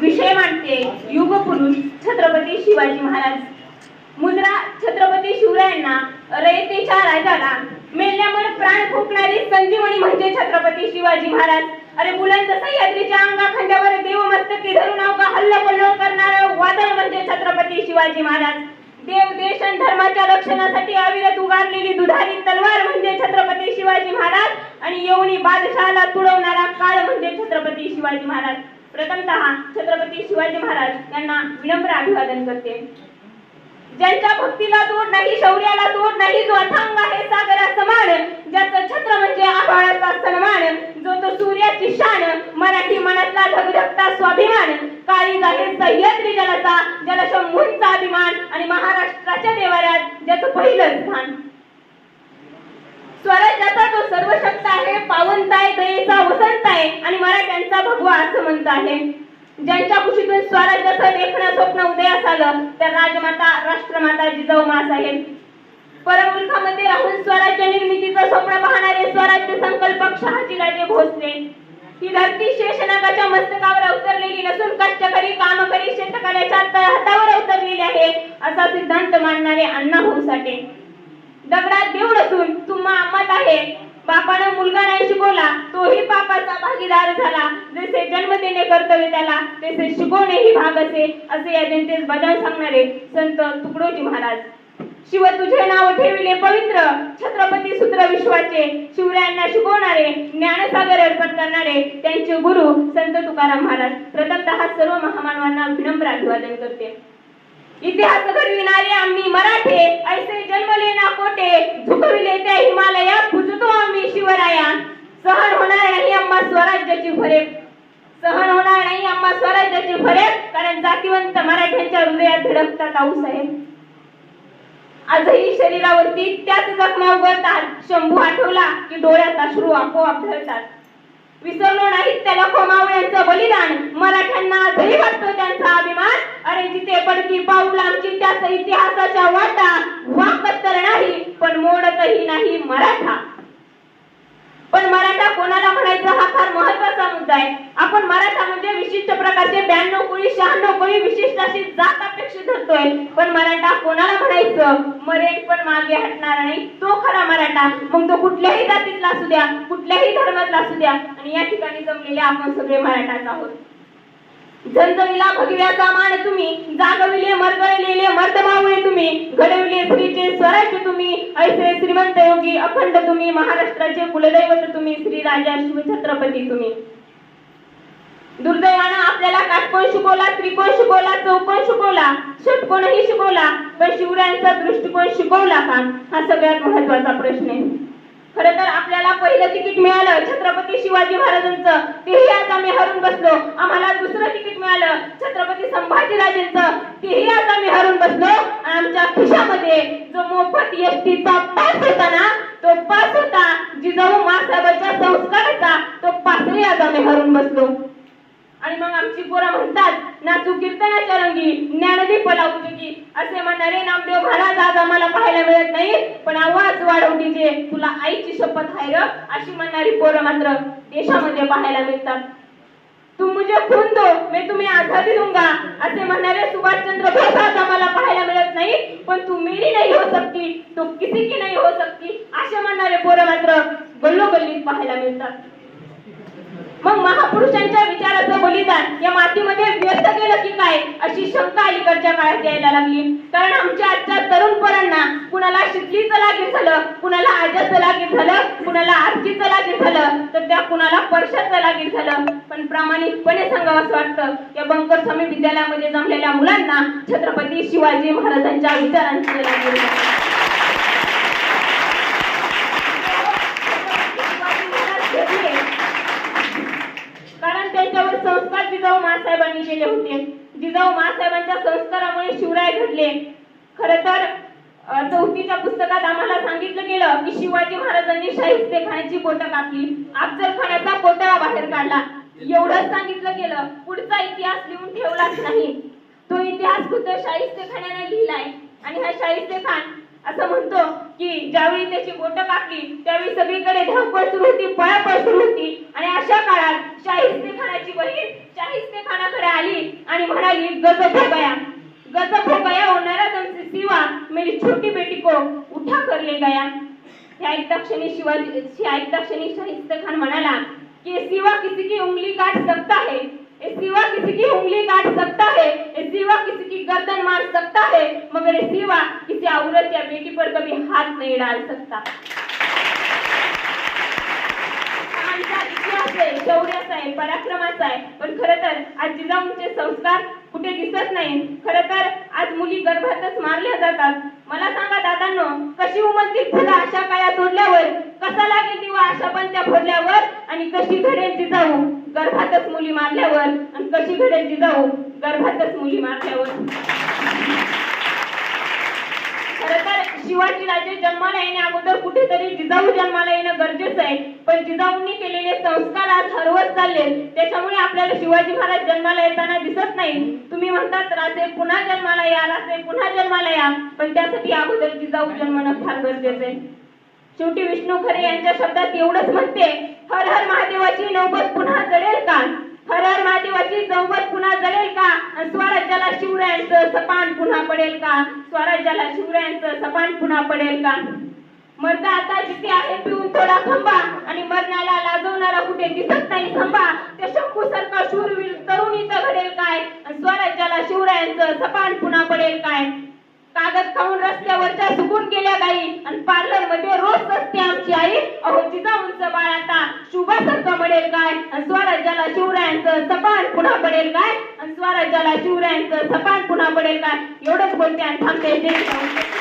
विषय मांडते युग पुरुष छत्रपती शिवाजी महाराज. मुद्रा छत्रपती शिवरायांना रयतेच्या राजाला मेल्यावर प्राण फुकणारी संजीवनी म्हणजे छत्रपती शिवाजी महाराज. अरे बुलंद सह्याद्रीच्या अंगा खांद्यावर देवमस्तकी धरून अवघा हल्ला करणार वादळ म्हणजे छत्रपती शिवाजी महाराज. देव देश आणि धर्माच्या रक्षणासाठी अविरत उगारलेली दुधारी तलवार म्हणजे छत्रपती शिवाजी महाराज. आणि येऊनी बादशहाला तुडवणारा काळ म्हणजे छत्रपती शिवाजी महाराज. प्रथमतः छत्रपती शिवाजी महाराज यांना विनम्र अभिवादन करते. ज्यांच्या भक्तीला तोड नाही शौर्याला तोड नाही जो अथांग आहे सागरा समान ज्याचं छत्र म्हणजे आभाळाचा सन्मान जो तो सूर्याची शान मराठी मनातला धगधगता स्वाभिमान काळी आहे सह्याद्री जलाचा ज्याला शंभूंचा अभिमान आणि महाराष्ट्राच्या देवाऱ्यात ज्याचं पहिलं स्थान. स्वराज्याचा तो सर्वशक्त आहे पावंत आहे दयेचा वसंत आहे आणि मराठ्यांचा भगवा असं म्हणत आहे. ज्यांच्या कुशीतून स्वराज्याचं लेखन स्वप्न उदयास आलं तर राजमाता राष्ट्रमाता जिजाऊ मासाहेब. परमुल्कामध्ये राहून स्वराज्य निर्मितीचं स्वप्न पाहणारे स्वराज्य संकल्पक शहाजी राजे भोसले. ही धरती शेषनागाच्या मस्तकावर अवतरलेली नसून कष्टकरी कामकरी शेतकऱ्याच्या हातावर अवतरलेली आहे असा सिद्धांत मांडणारे अण्णा भाऊ साठे दगडात देऊळ असून तुम्हा आम्हात आहे. बापानं मुलगा नाही शिकवला तोही पापाचा भागीदार झाला. जसे जन्म देणे कर्तव्य त्याला तसे शिकवणे ही भाग असे असे या जनतेस बजावून सांगणारे संत तुकडोजी महाराज. शिव तुझे नाव ठेविले पवित्र छत्रपती सूत्र विश्वाचे शिवरायांना शिकवणारे ज्ञानसागर अर्पण करणारे त्यांचे गुरु संत तुकाराम महाराज. प्रथमतः सर्व महामानवांना विनम्र अभिवादन करते. इतिहास घडविणारे आम्ही मराठे ऐसे जन्मले ना कोटे झुकविले त्या हिमालया पुजतो आम्ही शिवराया सहन होणार नाही आम्हा स्वराज्याची फरेब. सहन होणार नाही आम्हा स्वराज्याची फरेब कारण जातीवंत मराठ्यांच्या हृदयात धडकतात आऊसाहेब आजही शरीरावरती त्याच जखमा उघडतात शंभू आठवला की डोळ्यात अश्रू आपोआप ढळतात विसरलो नाही त्या लखो मावळ्यांचं बलिदान. मराठ्यांना आजही वाटतो त्यांचा अभिमान. अरे जिथे पडकी पाऊल आमची त्याच इतिहासाच्या वाटा. वाकत तर नाही पण मोडतही नाही मराठा. पण मराठा कोणाला म्हणायचा हा फार महत्त्वाचा मुद्दा आहे. आपण मराठा म्हणजे विशिष्ट प्रकारचे ब्याण्णव कोळी शहाण्णव कोळी विशिष्ट अशी जात अपेक्षित धरतोय. पण मराठा कोणाला म्हणायचं? मरेल पण मागे हटणार नाही तो खरा मराठा. मग तो कुठल्याही जातीतला असू द्या कुठल्याही धर्मातला असू द्या. आणि या ठिकाणी जमलेले आपण सगळे मराठाच आहोत. झणझणीला भगव्याचा मान मरगळलेले तुम्ही घडविले स्त्रीचे स्वराज्य तुम्ही ऐसे श्रीमंत योगी अखंड तुम्ही महाराष्ट्राचे कुलदैवत तुम्ही श्री राजा शिवछत्रपती तुम्ही. दुर्दैवानं आपल्याला काटकोण शिकवला त्रिकोण शिकवला चौकोन शिकवला षटकोणही शिकवला पण शिवरायांचा दृष्टिकोन शिकवला का? हा सगळ्यात महत्त्वाचा प्रश्न आहे. खर तर आपल्याला पहिलं तिकीट मिळालं छत्रपती शिवाजी महाराजांचं. तेही आज आम्ही हरून बसलो. आम्हाला दुसरं तिकीट मिळालं छत्रपती संभाजीराजेंचं. तेही आज आम्ही हरून बसलो. आमच्या खिशामध्ये जो मोफत एसटीचा पास होता ना तो पास होता. जिजाऊ मासाहेबांच्या संस्काराचा तो पासही आज आम्ही हरून बसलो. आणि मग आमची पोरं म्हणतात नाचू कीर्तनाच्या रंगी ज्ञानदीप लावू असे म्हणणारे नामदेव महाराज आज आम्हाला पाहायला मिळत नाही पण आवाज वाढवली जे तुला आईची शपथ आहे र अशी म्हणणारी पोरं मात्र देशामध्ये पाहायला मिळतात. तुम मुझे खून दो मी तुम्ही आझादी दूंगा असे म्हणणारे सुभाषचंद्र बोस आज आम्हाला पाहायला मिळत नाही पण तू मेरी नाही हो सकती तो किसी की नाही हो सकती असे म्हणणारे पोरं मात्र गल्लोगल्लीत पाहायला मिळतात. मग महापुरुषांच्या विचाराचं बलिदान या मातीमध्ये व्यक्त केलं की काय? अशी शंका अलीकडच्या काळात यायला लागली. कारण आमच्या आजच्या तरुण पोरांना कुणाला शिकलीचं लागीर झालं कुणाला आजाचं लागीर झालं कुणाला आरतीचं लागीर झालं तर त्या कुणाला परशाचं लागीर झालं. पण प्रामाणिकपणे सांगावं असं वाटतं या बंकर स्वामी विद्यालयामध्ये जमलेल्या मुलांना छत्रपती शिवाजी महाराजांच्या विचारांचं लागीर झालं. शिवाजी महाराज घेतले कारण त्यांच्यावर संस्कार जिजाऊ महासाहेबांनी केले होते. जिजाऊ महासाहेबांच्या संस्कारामुळे शिवराय घडले. खर तर चौथीच्या पुस्तकात आम्हाला सांगितलं गेलं की शिवाजी महाराजांनी शाहिस्ते खाण्याची कोटं कापली. अफजल खानाचा कोटळा बाहेर काढला. एवढंच सांगितलं गेलं. पुढचा इतिहास लिहून ठेवलाच नाही. तो इतिहास खुद्द शाहिस्ते खाण्याने लिहिलाय? आणि हा शाहिस्ते खान असं म्हणतो की ज्यावेळी त्याची बोट कापली त्यावेळी सगळीकडे धावपळ सुरू होती पळापळ सुरू होती. आणि अशा काळात शाहिस्ते खानाची बहीण इस्तेखानाकडे आली आणि म्हणाली गजब हो गया गजब हो गया और नराधम सिवा मेरी छोटी बेटी को उठा कर ले गया. त्या ऐकता क्षणी शिवाजी हे ऐकता क्षणी शाहिस्त म्हणाला कि ये सिवा किसी की उंगली काट सकता है? ये सिवा किसी की उंगली काट सकता है? ये सिवा किसी की गर्दन मार सकता है? मगर ये सिवा किसी औरत या बेटी पर कभी हाथ नहीं डाल सकता हा आमचा आहे शौर्याचा आहे पराक्रमाचा आहे. पण खरं तर आज जिजाऊंचे संस्कार कुठे दिसत नाही. खरं तर आज मुली गर्भातच मारल्या जातात. मला सांगा दादांनो कशी उमलतील फुलं अशा काळ्या तोडल्यावर? कसा लागेल दिवा अशा पण त्या फोडल्यावर? आणि कशी घडेल जिजाऊ गर्भातच मुली मारल्यावर? आणि कशी घडेल जिजाऊ गर्भातच मुली मारल्यावर खरं तर शिवाजी राजे जन्माला येणे अगोदर कुठेतरी जिजाऊ जन्माला येणं गरजेचं आहे. पण जिजाऊंनी केलेले संस्कार आज हरवत चालले त्याच्यामुळे आपल्याला शिवाजी महाराज जन्माला येताना दिसत नाही. तुम्ही म्हणतात राजे पुन्हा जन्माला या राजे पुन्हा जन्माला या. पण त्यासाठी अगोदर जिजाऊ जन्मणं फार गरजेचं आहे. शेवटी विष्णू खरे यांच्या शब्दात एवढंच म्हणते हर हर महादेवाची नौबत पुन्हा जळेल का? हर हर महादेवाची नौबत पुन्हा जळेल का? स्वराज्याला शिवरायांचं सपान पुन्हा पडेल का? स्वराज्याला शिवरायांचं सपान पुन्हा पडेल का? मरता आता जिथे आहे पिऊन थोडा खंबा आणि मरणाला लाजवणारा कुठे दिसत नाही खंबा त्या शंभू सारखा शूरवीर तरुणीचं घडेल काय? स्वराज्याला शिवरायांचं सपान पुन्हा पडेल काय? कागद खाऊन रस्त्यावरच्या सुकून गेल्या गाई आणि पार्लरमध्ये रोज असते आमची आई. अहो जिजाऊंचं बाळ आता शुभासारखं म्हणेल काय? आणि स्वराज्याला शिवरायांचं सपान पुन्हा पडेल काय? आणि स्वराज्याला शिवरायांचं सपान पुन्हा पडेल काय? एवढंच बोलते आणि थांबते.